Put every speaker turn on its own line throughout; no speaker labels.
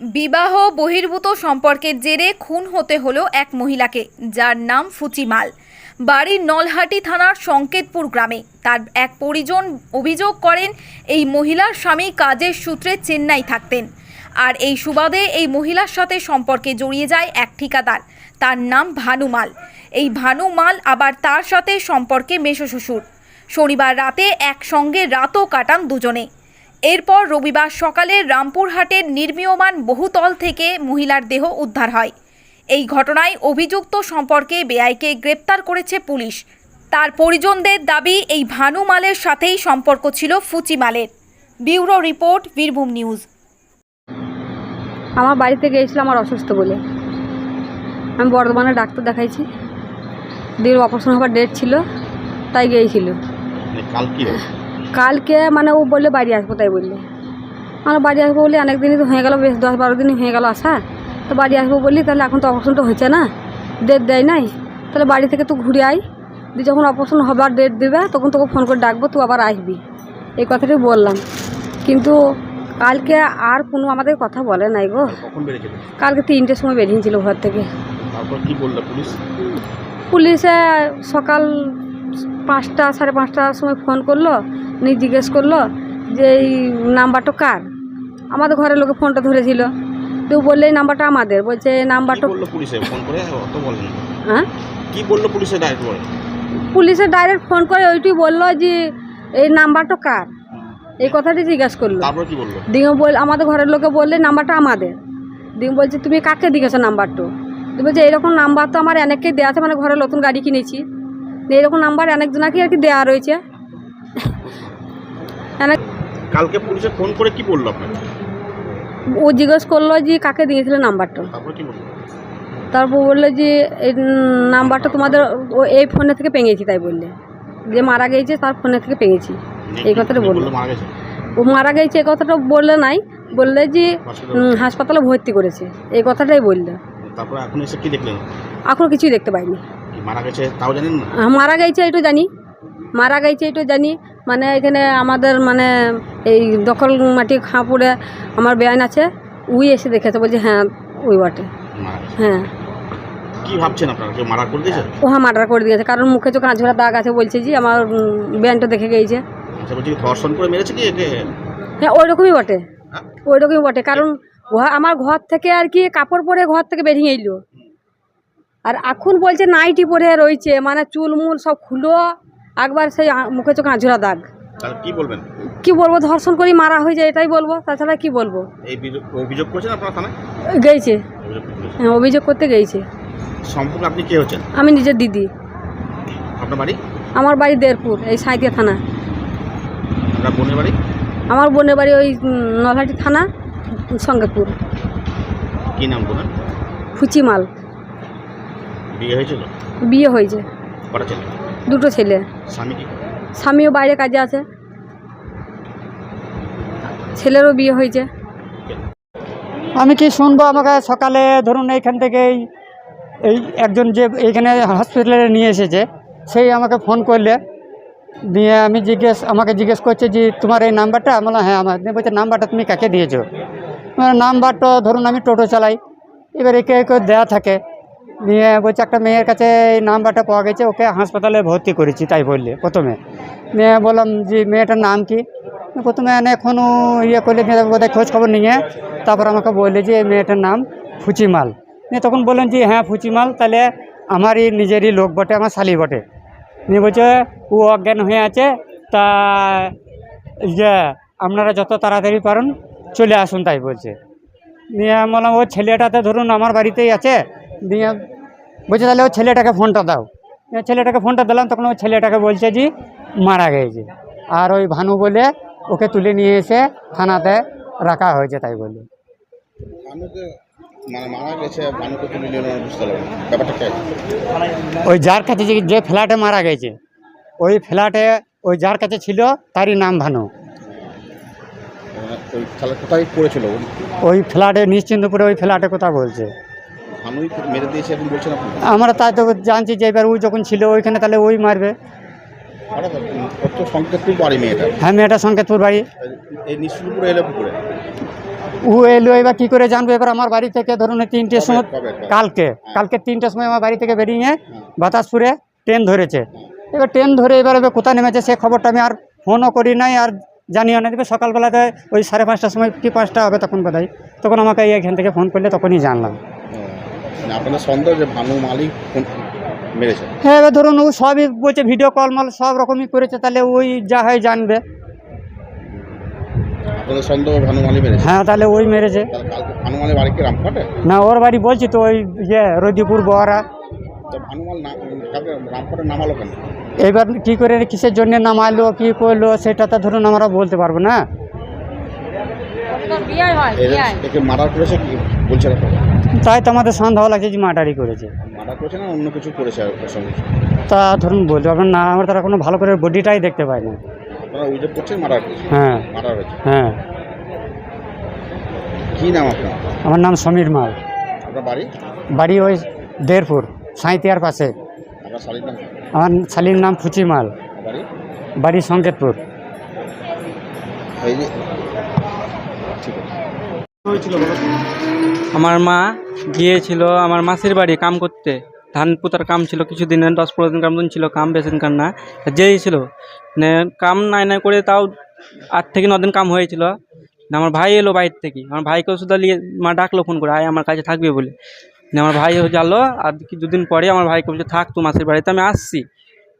বিবাহ বহির্ভূত সম্পর্কের জেরে খুন হতে হলো এক মহিলাকে, যার নাম ফুচিমাল। বাড়ির নলহাটি থানার সংকেতপুর গ্রামে। তার এক পরিজন অভিযোগ করেন, এই মহিলার স্বামী কাজের সূত্রে চেন্নাই থাকতেন। আর এই সুবাদে এই মহিলার সাথে সম্পর্কে জড়িয়ে যায় এক ঠিকাদার। তার নাম ভানুমাল এই ভানুমাল আবার তার সাথে সম্পর্কে মেশো শ্বশুর শনিবার রাতে একসঙ্গে রাতও কাটান দুজনে। এরপর রবিবার সকালে রামপুরহাটের নির্মীয়মান বহুতল থেকে মহিলার দেহ উদ্ধার হয়। এই ঘটনায় অভিযুক্ত সম্পর্কে বেআইকে গ্রেপ্তার করেছে পুলিশ। তার পরিজনদের দাবি এই ভানু মালের সাথেই সম্পর্ক ছিল ফুচি মালের। Bureau report Birbhum news.
আমার বাড়িতে গিয়েছিল আমার অসুস্থ বলে। আমি বর্ধমানে ডাক্তার দেখাইছি। দিয়ে অপারেশন হবার ডেট ছিল তাই গিয়েছিল।
মানে কাল কি হবে
কালকে মানে ও বললে বাড়ি আসব তাই বললে। আমরা বাড়ি আসব বলে অনেক দিনই তো হয়ে গেল বেশ দশ বারো দিনই হয়ে গেল আসা। তো বাড়ি আসব বললি তাহলে এখন তো অপারেশনটা হচ্ছে না ডেট দেয় নাই। তাহলে বাড়ি থেকে তুই ঘুরে আয়। দিয়ে যখন অপারেশন হবার ডেট দেবে তখন তোকে ফোন করে ডাকবো তুই আবার আসবি। এই কথাটাই বললাম। কিন্তু কালকে আর কোনো আমাদের কথা বলে নাই গো।
বেড়েছিল
কালকে তিনটের সময় বেরিয়েছিল ঘর থেকে।
পুলিশে
সকাল পাঁচটা সাড়ে পাঁচটার সময় ফোন করল নিয়ে জিজ্ঞেস করল যে এই নাম্বারটা কার? আমাদের ঘরের লোকে ফোনটা ধরেছিল। তো বললে এই নাম্বারটা আমাদের। বলছে এই নাম্বারটা
পুলিশে? ফোন করে।
হ্যাঁ?
কি বলল পুলিশে ডাইরেক্ট বলে
পুলিশে ডাইরেক্ট ফোন করে ওইটি বলল যে এই নাম্বারটা কার? এই কথাটি জিজ্ঞেস করল। দিকে বল আমাদের ঘরের লোকে বললে নাম্বারটা আমাদের। দিকে বলছে তুমি কাকে দিয়েছ নাম্বারটা? দিয়ে বলছে এরকম নাম্বার তো আমার অনেককে দেওয়া আছে মানে ঘরে নতুন গাড়ি কিনেছি। দিয়ে এরকম নাম্বার অনেকজনাকে আর কি দেওয়া রয়েছে।
কালকে পুলিশে ফোন করে কি বলল আপনাকে?
ও জিজ্ঞেস করল যে কাকে দিয়েছিল নাম্বারটা।
তারপর কি বলল?
তারপর বলল যে এই নাম্বারটা তোমাদের ও এই ফোনে থেকে পেঙেছি তাই বললে। যে মারা গেছে তার ফোনে থেকে পেঙেছি। এই কথাটা বলল। ও মারা গেছে এই কথাটা বললে নাই বললে যে হাসপাতালে ভর্তি করেছে। এই কথাটাই বললে।
তারপর এখন এসে কি দেখলেন?
এখন কিছুই দেখতে পাইনি।
মারা গেছে তাও জানেন না?
মারা গেছে এইটু জানি। মারা গেছে এইটু জানি। মানে এখানে আমাদের মানে এই দখল মাটি খাঁপুরে আমার বেআইন আছে। উই এসে দেখেছে বলছে হ্যাঁ ওই বটে। হ্যাঁ।
কি ভাবছেন আপনারা কেউ মারা করে দিয়েছে?
ও হ্যাঁ মার্ডার করে দিয়েছে। কারণ মুখে চোখে আঁচড়া দাগ আছে বলছে যে আমার দেখে গেছে।
আচ্ছা বলছি ধর্ষণ করে মেরেছে কি একে?
হ্যাঁ ওই রকমই বটে।
হ্যাঁ?
ওই রকমই বটে। কারণ আমার ঘর থেকে আর কি কাপড় পরে ঘর থেকে বেরিয়ে এলো। আর এখন বলছে নাইটি পরে রয়েছে মানে চুল মুল সব খুলো একবার সেই মুখে চোখে আঁচড়া দাগ।
কি বলবেন?
কি বলব ধর্ষণ করি মারা হয়ে যায় এটাই বলব তাছাড়া কি বলব?
অভিযোগ করেছেন আপনার থানায়?
গেছে হ্যাঁ অভিযোগ করতে গেছে
সম্পর্কে আপনি কে হচ্ছেন?
আমি নিজের দিদি।
আপনার বাড়ি?
আমার বাড়ি দেড়পুর এই সাঁইতিয়া থানা।
আপনার বোনের বাড়ি?
আমার বোনের বাড়ি ওই নলহাটি থানা সঙ্গেপুর।
কি নাম
ফুচিমাল।
বিয়ে হয়েছিল?
বিয়ে হয়েছে।
কটা ছেলে?
দুটো ছেলে।
স্বামী কি?
স্বামীও বাইরে কাজে আছে। ছেলেরও বিয়ে হয়েছে।
আমি কি শুনব আমাকে সকালে? ধরুন এইখান থেকেই এই একজন যে এইখানে হসপিটালে নিয়ে এসেছে সেই আমাকে ফোন করলে। দিয়ে আমি জিজ্ঞেস আমাকে জিজ্ঞেস করছে যে তোমার এই নাম্বারটা? আমি বললাম হ্যাঁ আমার দিয়ে বলছে নাম্বারটা তুমি কাকে দিয়েছ? নাম্বারটা ধরুন আমি টোটো চালাই। এবার একে একে দেওয়া থাকে। দিয়ে বলছে, একটা মেয়ের কাছে এই নাম্বারটা পাওয়া গেছে, ওকে হাসপাতালে ভর্তি করেছি, তাই বললে প্রথমে। নিয়ে বললাম যে মেয়েটার নাম কি? প্রথমে এখনও ইয়ে করলে বোধহয় খোঁজ খবর নিয়ে। তারপর আমাকে বললে যে, এই মেয়েটার নাম ফুচিমাল। নিয়ে তখন বললেন যে হ্যাঁ ফুচিমাল, তাহলে আমারই নিজেরই লোক বটে, আমার শালি বটে। নিয়ে বলছে, ও অজ্ঞান হয়ে আছে, তা ইয়ে আপনারা যত তাড়াতাড়ি পারেন, চলে আসুন, তাই বলছে। নিয়ে বললাম, ও ছেলেটাতে ধরুন, আমার বাড়িতেই আছে দিয়ে বলছে তাহলে ও ছেলেটাকে ফোনটা দাও। ছেলেটাকে ফোনটা দিলাম তখন ও ছেলেটাকে বলছে যে মারা গেছে। আর ওই ভানু বলে ওকে তুলে নিয়ে এসে থানাতে রাখা হয়েছে তাই বলে।
মানে
ওই যার কাছে যে- ফ্ল্যাটে মারা গেছে ওই ফ্ল্যাটে ওই যার কাছে ছিল তারই নাম ভানু।
মানে ওই
ওই ফ্ল্যাটে নিশ্চিন্তপুরে ওই ফ্ল্যাটে কথা বলছে।
ভানুই মেরে দিয়েছে এখন বলছেন আপনি?
আমরা তাই তো জানছি যে এবার ওই যখন ছিল ওইখানে তাহলে ওই মারবে।
সংকেতপুর বাড়ি মেয়েটা।
হ্যাঁ মেয়েটা সংকেতপুর বাড়ি।
এই এলো পুকুরে
ও এলো এবার কী করে জানব? এবার আমার বাড়ি থেকে ধরুন তিনটের সময়
কবে কবে?
কালকে কালকে তিনটের সময় আমার বাড়ি থেকে বেরিয়ে বাতাসপুরে ট্রেন ধরেছে। এবার ট্রেন ধরে এবার এবার কোথায় নেমেছে সে খবরটা আমি আর ফোনও করি নাই আর জানিও না। এবার সকালবেলাতে ওই সাড়ে পাঁচটার সময় কি পাঁচটা হবে তখন বোধ তখন আমাকে এই এখান থেকে ফোন করলে তখনই জানলাম।
আপনাদের সন্দেহ যে ভানু মালিক মেরেছে?
হ্যাঁ এবার ধরুন ও সবই বলছে ভিডিও কল মল সব রকমই করেছে তাহলে ওই যা হয় জানবে।
আপনাদের সন্দেহ ভানু মালিক মেরেছে?
হ্যাঁ তাহলে ওই মেরেছে।
ভানু মালিক বাড়ি কি রামঘাটে?
না ওর বাড়ি বলছি তো ওই ইয়ে রদিপুর বহরা
তো ভানুমাল না নামালো কেন?
এবার কি করে কিসের জন্য নামালো কি করল সেটা তো ধরুন আমরা বলতে পারব না।
এদের করেছে কি বলছে না
তাই তো আমাদের সন্দেহ লাগছে যে মার্ডারি করেছে
না অন্য কিছু করেছে আর সঙ্গে?
তা ধরুন বলতে পারবেন না আমরা তারা কোনো ভালো করে বডিটাই দেখতে পাইনি
আপনারা অভিযোগ করছেন মার্ডার
হ্যাঁ।
হয়েছে?
হ্যাঁ।
কি নাম আপনার?
আমার নাম সমীর মাল।
আপনার বাড়ি?
বাড়ি ওই দেড়পুর সাঁইতিয়ার পাশে।
আপনার শালির নাম
আমার শালির নাম ফুচি মাল।
বাড়ি?
বাড়ি সংকেতপুর
এই যে ঠিক আছে।
আমার মা গিয়েছিল আমার মাসির বাড়ি কাম করতে। ধান পুতার কাম ছিল, কিছুদিন দশ পনেরো দিন কাম ছিল, কাম বেশি দিনকার না তা যেই ছিল। মানে কাম নাই নাই করে তাও আট থেকে দিন কাম হয়েছিল। আমার ভাই এলো বাইর থেকে। আমার ভাইকেও শুধু নিয়ে মা ডাকলো ফোন করে, আয় আমার কাছে থাকবে বলে। আমার ভাই জানলো আর কি দুদিন পরে আমার ভাইকে বলছে থাক তো মাসির বাড়িতে, আমি আসছি।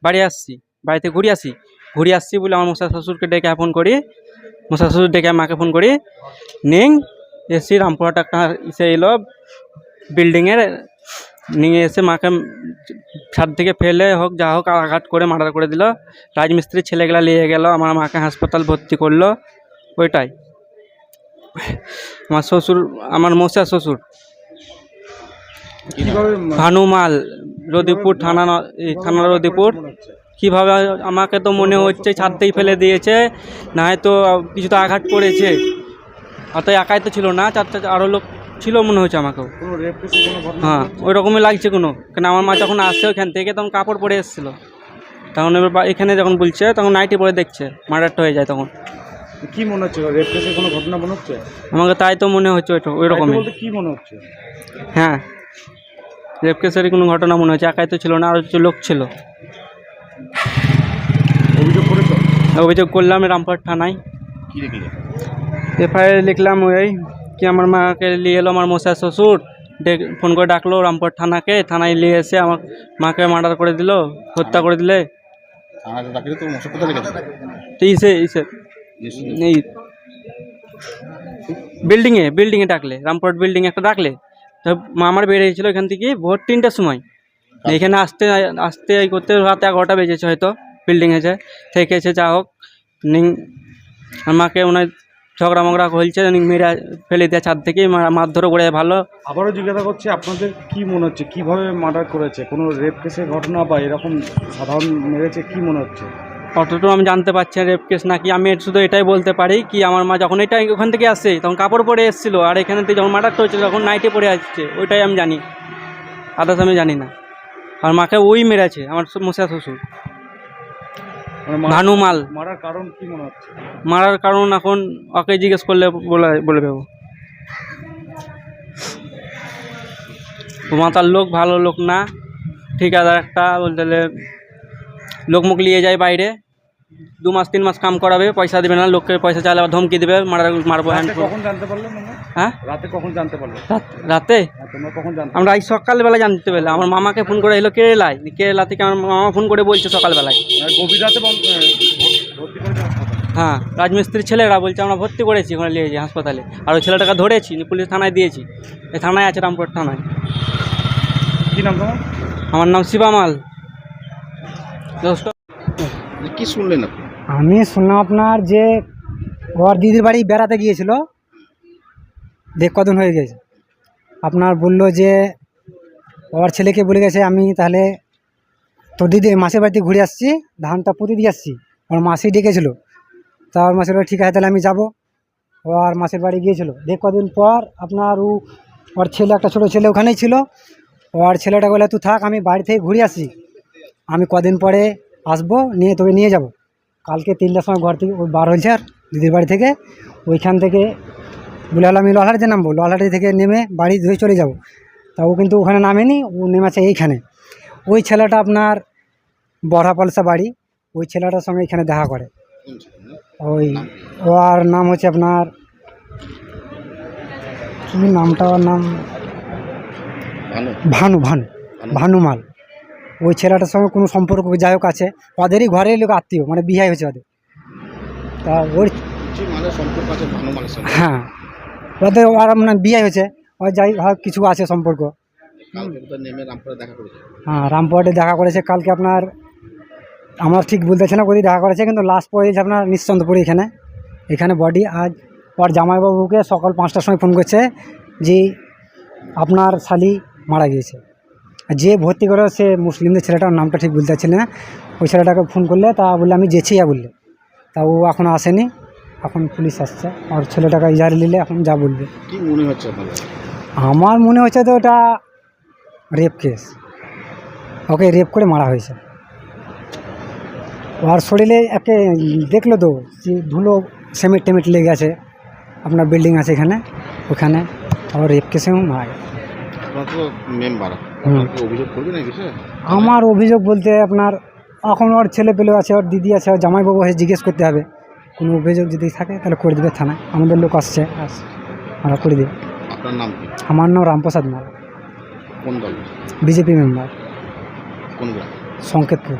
বাড়ি আসছি, বাড়িতে ঘুরে আসি। ঘুরে আসছি বলে আমার মশা শ্বশুরকে ডেকে ফোন করি। মশা শ্বশুর ডেকে মাকে ফোন করি। নিং এসি রামপুরহাট একটা ইসে এলো বিল্ডিংয়ের নিয়ে এসে মাকে ছাদ থেকে ফেলে হোক যা হোক আঘাত করে মার্ডার করে দিল। রাজমিস্ত্রির ছেলেগুলা নিয়ে গেল আমার মাকে হাসপাতাল ভর্তি করল ওইটাই। আমার শ্বশুর আমার মশা শ্বশুর। ভানুমাল রদিপুর থানা থানা রদিপুর। কীভাবে আমাকে তো মনে হচ্ছে ছাদ থেকে ফেলে দিয়েছে না হয়তো কিছু তো আঘাত করেছে। অত একাই তো ছিল না চার চার আরও লোক ছিল মনে হচ্ছে আমাকেও। হ্যাঁ ওই রকমই লাগছে কোনো। কেন আমার মা যখন আসছে ওইখান থেকে তখন কাপড় পরে এসেছিল। তখন এবার এখানে যখন বলছে তখন নাইটি পরে দেখছে মার্ডারটা হয়ে যায় তখন।
কি মনে হচ্ছে? রেপ কেসে কোনো ঘটনা মনে হচ্ছে?
আমাকে তাই তো মনে হচ্ছে ওই ওই রকমই
কি মনে হচ্ছে?
হ্যাঁ রেপ কেসেরই কোনো ঘটনা মনে হচ্ছে। একাই তো ছিল না আরও কিছু লোক ছিল।
অভিযোগ করেছ?
অভিযোগ করলাম রামপুরহাট থানায়।
কি
এফআইআর লিখলাম ওই কি আমার মাকে নিয়ে এলো আমার মশা শ্বশুর ফোন করে ডাকলো রামপুর থানাকে থানায় নিয়ে এসে আমার মাকে মার্ডার করে দিল হত্যা করে দিলে। ইসে ইসে। এই বিল্ডিংয়ে বিল্ডিংয়ে ডাকলে রামপুরহাট বিল্ডিং একটা ডাকলে। তো মা আমার বেরিয়েছিল এখান থেকে ভোর তিনটার সময়। এখানে আসতে আসতে এই করতে রাত এগারোটা বেজেছে হয়তো বিল্ডিং এসে থেকে এসে যা হোক নিং আমাকে ওনার ঝগড়া মগড়া হয়েছে মেরে ফেলে দেয় ছাদ থেকে মারধর করে ভালো।
আবারও জিজ্ঞাসা করছি আপনাদের কি মনে হচ্ছে? কীভাবে মার্ডার করেছে? কোনো রেপ কেসের ঘটনা বা এরকম সাধারণ মেরেছে কি মনে হচ্ছে?
অতটুকু আমি জানতে পারছি না রেপ কেস নাকি। আমি শুধু এটাই বলতে পারি কি আমার মা যখন এটা ওখান থেকে আসে তখন কাপড় পরে এসেছিল আর এখানে যখন মার্ডারটা হয়েছে তখন নাইটে পরে আসছে ওইটাই আমি জানি। আদার্স আমি জানি না। আর মাকে ওই মেরেছে আমার মশা শ্বশুর।
মানে মাল।
ভানুমাল
মারার কারণ কি মনে হচ্ছে?
মারার কারণ এখন ওকে জিজ্ঞেস করলে বলে বলে দেবো মাতার লোক ভালো লোক না ঠিকাদার একটা বলতে লোক মুখ নিয়ে যায় বাইরে। দু মাস তিন মাস কাম করাবে পয়সা দেবে না লোককে পয়সা চাইলে আবার ধমকি দেবে মারার মারবো হ্যান্ড
কখন জানতে পারলে তোমরা
হ্যাঁ?
রাতে কখন জানতে পারলে?
রাত- আমরা আজ সকালবেলা জানতে পেলাম। আমার মামাকে ফোন করে এলো কেরালায়। কেরালা থেকে আমার মামা ফোন করে বলছে সকালবেলায়।
মানে গভীর রাতে
হ্যাঁ রাজমিস্ত্রির ছেলেরা বলছে আমরা ভর্তি করেছি ওখানে নিয়েছি হাসপাতালে। আর ওই ছেলেটাকে ধরেছি পুলিশ থানায় দিয়েছি। এই থানায় আছে রামপুর থানায়।
কি নাম তোমার?
আমার নাম শিবামাল।
কি শুনলেন আপনি?
আমি শুনলাম আপনার যে ওর দিদির বাড়ি বেড়াতে গিয়েছিল দেখ কদিন হয়ে গেছে। আপনার বলল যে ওর ছেলেকে বলে গেছে, আমি তাহলে তোর দিদি মাসের বাড়িতে ঘুরে আসছি, ধানটা পুঁতে দিয়ে আসছি। ওর মাসি ডেকেছিল। তা ওর মাসের বাড়ি ঠিক আছে, তাহলে আমি যাব। ও আর মাসের বাড়ি গিয়েছিল। দেখ কদিন পর আপনার ও ওর ছেলে, একটা ছোটো ছেলে ওখানেই ছিল। ওর ছেলেটা বলে, তুই থাক, আমি বাড়ি থেকে ঘুরে আসি আমি কদিন পরে আসব নিয়ে তোকে নিয়ে যাব। কালকে তিনটার সময় ঘর থেকে ওই বার হয়েছে আর দিদির বাড়ি থেকে। ওইখান থেকে বলে হলো আমি লহাটিতে নামবো। লহাটি থেকে নেমে বাড়ি ধুয়ে চলে যাব। তা ও কিন্তু ওখানে নামেনি ও নেমেছে এইখানে। ওই ছেলেটা আপনার বড়া পলসা বাড়ি। ওই ছেলেটার সঙ্গে এখানে দেখা করে? ওই ওর নাম হচ্ছে আপনার কি নামটা ওর নাম?
ভানু
ভানু। ভানু। ভানুমাল। ওই ছেলেটার সঙ্গে কোনো সম্পর্ক যাই হোক আছে। ওদেরই ঘরের লোক আত্মীয় মানে বিয়ে হয়েছে ওদের। তা ওর
মালের সাথে
হ্যাঁ। ওদের ওর মানে বিয়ে হয়েছে ওর যাই হোক কিছু আছে সম্পর্ক।
কালকে রামপুরে দেখা করেছে?
হ্যাঁ রামপুরহাটে দেখা করেছে। কালকে আপনার আমার ঠিক বলতেছে না কোথায় দেখা করেছে কিন্তু লাস্ট পড়েছে আপনার নিশ্চন্তপুর এখানে। এখানে বডি আজ ওর জামাইবাবুকে সকাল পাঁচটার সময় ফোন করছে যে আপনার শালি মারা গিয়েছে। আর যে ভর্তি করে সে মুসলিমদের ছেলেটার নামটা ঠিক বলতে পারছিল না ওই ছেলেটাকে ফোন করলে তা বললে আমি যেছি যা বললে। তা ও এখন আসেনি এখন পুলিশ আসছে। আর ছেলেটাকে ইজারে নিলে এখন যা বলবে।
কি মনে হচ্ছে আপনাদের?
আমার মনে হচ্ছে তো ওটা রেপ কেস। ওকে রেপ করে মারা হয়েছে। ওর শরীরে একে দেখল তো যে ধুলো সেমেট টেমেট লেগে আছে। আপনার বিল্ডিং আছে এখানে ওখানে। আবার রেপ কেসেও মারা গেছে।
আপনার তো মেম্বার
হুম।
আপনার কি অভিযোগ করবেন এই বিষয়ে
আমার অভিযোগ বলতে আপনার এখন ওর ছেলে পেলে আছে ওর দিদি আছে ওর জামাইবাবু হয়ে জিজ্ঞেস করতে হবে। কোনো অভিযোগ যদি থাকে তাহলে করে দেবে থানায়। আমাদের লোক আসছে আমরা করে দেবে।
আপনার নাম কি?
আমার নাম রামপ্রসাদ মাল।
কোন দল?
বিজেপি মেম্বার
কোন গ্রাম?
সংকেতপুর।